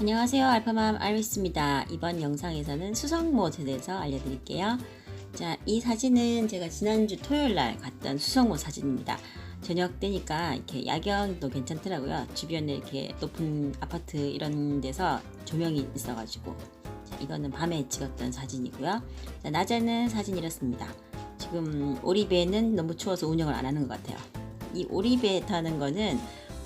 안녕하세요. 알파맘 알리스입니다. 이번 영상에서는 수성 못에 대해서 알려드릴게요. 자, 이 사진은 제가 지난주 토요일 날 갔던 수성모 사진입니다. 저녁 때니까 이렇게 야경도 괜찮더라고요. 주변에 이렇게 높은 아파트 이런 데서 조명이 있어가지고. 자, 이거는 밤에 찍었던 사진이고요. 자, 낮에는 사진 이렇습니다. 지금 오리배는 너무 추워서 운영을 안 하는 것 같아요. 이 오리배 타는 거는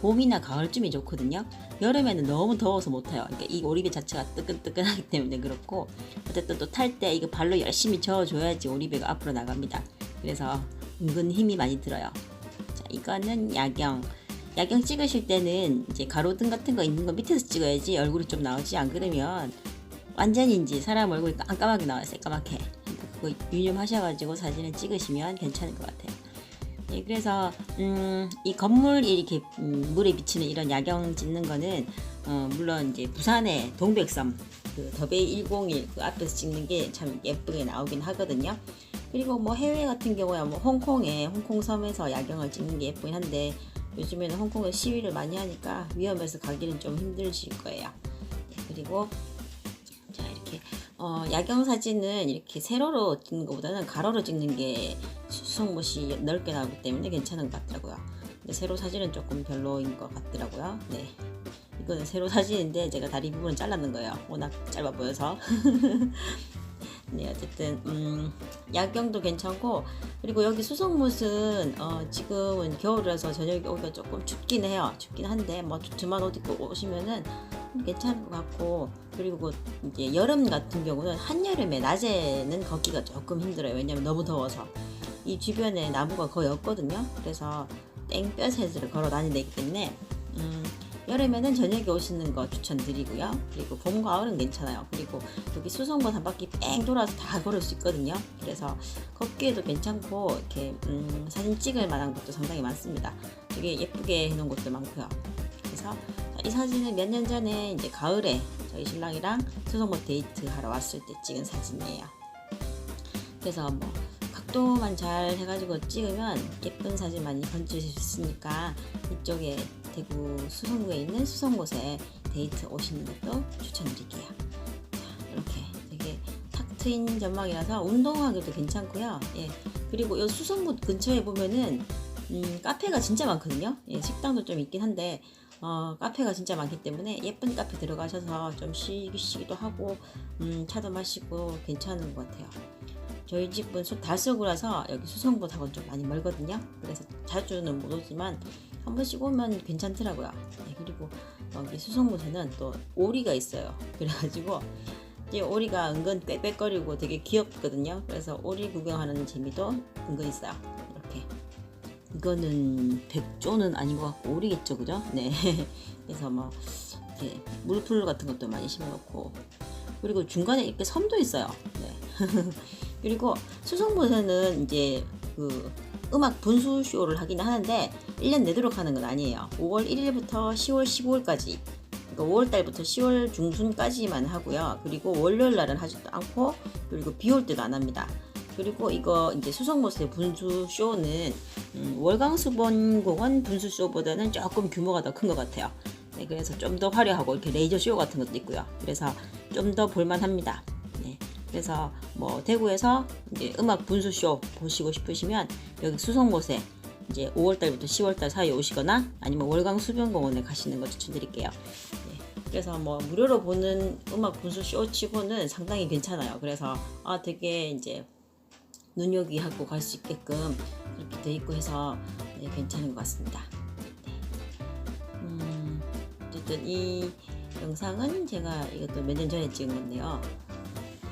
봄이나 가을쯤이 좋거든요. 여름에는 너무 더워서 못 타요. 그러니까 이 오리배 자체가 뜨끈뜨끈하기 때문에 그렇고 어쨌든 또 탈 때 이거 발로 열심히 저어줘야지 오리배가 앞으로 나갑니다. 그래서 은근 힘이 많이 들어요. 자, 이거는 야경. 야경 찍으실 때는 이제 가로등 같은 거 있는 거 밑에서 찍어야지 얼굴이 좀 나오지 안 그러면 완전히 이제 사람 얼굴이 깜깜하게 나와요. 새까맣게. 그러니까 그거 유념하셔가지고 사진을 찍으시면 괜찮을 것 같아요. 네, 그래서 음, 이 건물이 이렇게 음, 물에 비치는 이런 야경 찍는 거는 어, 물론 이제 부산의 동백섬 그 더베이 101 그 앞에서 찍는 게 참 예쁘게 나오긴 하거든요. 그리고 뭐 해외 같은 경우야 뭐 홍콩에 홍콩 섬에서 야경을 찍는 게 예쁘긴 한데 요즘에는 홍콩에 시위를 많이 하니까 위험해서 가기는 좀 힘드실 거예요. 네, 그리고 자 이렇게 어, 야경 사진은 이렇게 세로로 찍는 것보다는 가로로 찍는 게 수성못이 넓게 나오기 때문에 괜찮은 것 같더라고요. 근데 세로 사진은 조금 별로인 것 같더라고요. 네. 이거는 세로 사진인데 제가 다리 부분을 잘랐는 거예요. 워낙 짧아 보여서. 네, 어쨌든 음, 야경도 괜찮고 그리고 여기 수성못은 어, 지금은 겨울이라서 저녁에 오기가 조금 춥긴 해요. 춥긴 한데 뭐 두툼한 옷 입고 오시면은 괜찮을 것 같고 그리고 이제 여름 같은 경우는 한여름에 낮에는 걷기가 조금 힘들어요. 왜냐면 너무 더워서 이 주변에 나무가 거의 없거든요. 그래서 땡볕에서 걸어 다니기 때문에 음, 여름에는 저녁에 오시는 거 추천드리고요. 그리고 봄, 가을은 괜찮아요. 그리고 여기 수성권 한 바퀴 뺑 돌아서 다 걸을 수 있거든요. 그래서 걷기에도 괜찮고 이렇게 음, 사진 찍을 만한 것도 상당히 많습니다. 되게 예쁘게 해놓은 곳도 많고요. 그래서 이 사진은 몇 년 전에 이제 가을에 저희 신랑이랑 수성권 데이트 하러 왔을 때 찍은 사진이에요. 그래서 뭐 각도만 잘 해가지고 찍으면 예쁜 사진 많이 건질 수 있으니까 이쪽에 대구 수성구에 있는 수성곳에 데이트 오시는 것도 추천드릴게요. 자, 이렇게 되게 탁 트인 전망이라서 운동하기도 괜찮고요. 예. 그리고 이 수성구 근처에 보면은 음, 카페가 진짜 많거든요. 예, 식당도 좀 있긴 한데 어, 카페가 진짜 많기 때문에 예쁜 카페 들어가셔서 좀 쉬기도 하고 음, 차도 마시고 괜찮은 것 같아요. 저희 집은 수- 달서구라서 여기 수성보다는 좀 많이 멀거든요. 그래서 자주는 못 오지만 한 번씩 오면 괜찮더라고요. 네, 그리고 여기 수성못에는 또 오리가 있어요. 그래가지고 이제 오리가 은근 빽빽거리고 되게 귀엽거든요. 그래서 오리 구경하는 재미도 은근 있어요. 이거는 백조는 아닌 것 같고 오리겠죠, 그죠? 네. 그래서 뭐 이렇게 물풀 같은 것도 많이 심어놓고 그리고 중간에 이렇게 섬도 있어요. 네. 그리고 수성못에는 이제 그 음악 분수 쇼를 하긴 하는데 1년 내도록 하는 건 아니에요. 5월 1일부터 10월 15일까지 그러니까 5월 달부터 10월 중순까지만 하고요. 그리고 월요일 날은 하지도 않고 그리고 비 올 때도 안 합니다. 그리고 이거 이제 수성못의 분수 쇼는 음, 월광수본공원 분수 쇼보다는 조금 규모가 더 큰 것 같아요. 네, 그래서 좀 더 화려하고 이렇게 레이저 쇼 같은 것도 있고요. 그래서 좀 더 볼만합니다. 네, 그래서 뭐 대구에서 이제 음악 분수 쇼 보시고 싶으시면 여기 수성못에 이제 5월달부터 10월달 사이에 오시거나 아니면 월광 수변공원에 가시는 거 추천드릴게요. 네, 그래서 뭐 무료로 보는 음악 분수 쇼 치고는 상당히 괜찮아요. 그래서 아 되게 이제 눈여기하고 갈 수 있게끔 그렇게 돼 있고 해서 네, 괜찮은 것 같습니다. 네. 음, 어쨌든 이 영상은 제가 이것도 몇 년 전에 찍은 건데요.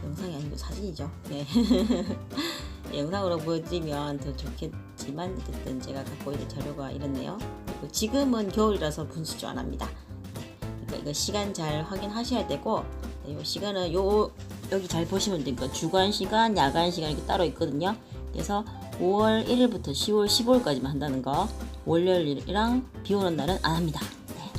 영상이 아니고 사진이죠. 네. 영상으로 보여드리면 더 좋겠지만 어쨌든 제가 갖고 있는 자료가 이렇네요. 그리고 지금은 겨울이라서 분수조 안 합니다. 네. 그러니까 이거 시간 잘 확인하셔야 되고 네, 요 시간은 요 여기 잘 보시면 되니까 주간 시간, 야간 시간 이렇게 따로 있거든요. 그래서 5월 1일부터 10월 15일까지만 한다는 거. 월요일이랑 비 오는 날은 안 합니다. 네.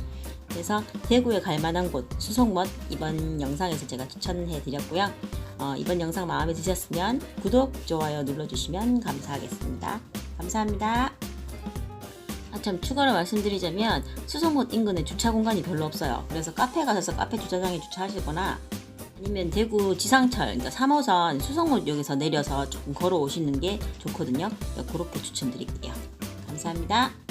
그래서 대구에 갈 만한 곳 수성못 이번 영상에서 제가 추천해 드렸고요. 어, 이번 영상 마음에 드셨으면 구독, 좋아요 눌러주시면 감사하겠습니다. 감사합니다. 아, 참 추가로 말씀드리자면 수성못 인근에 주차 공간이 별로 없어요. 그래서 카페 가셔서 카페 주차장에 주차하시거나 아니면 대구 지상철, 그러니까 3호선 수성못역에서 내려서 조금 걸어 오시는 게 좋거든요. 그렇게 추천드릴게요. 감사합니다.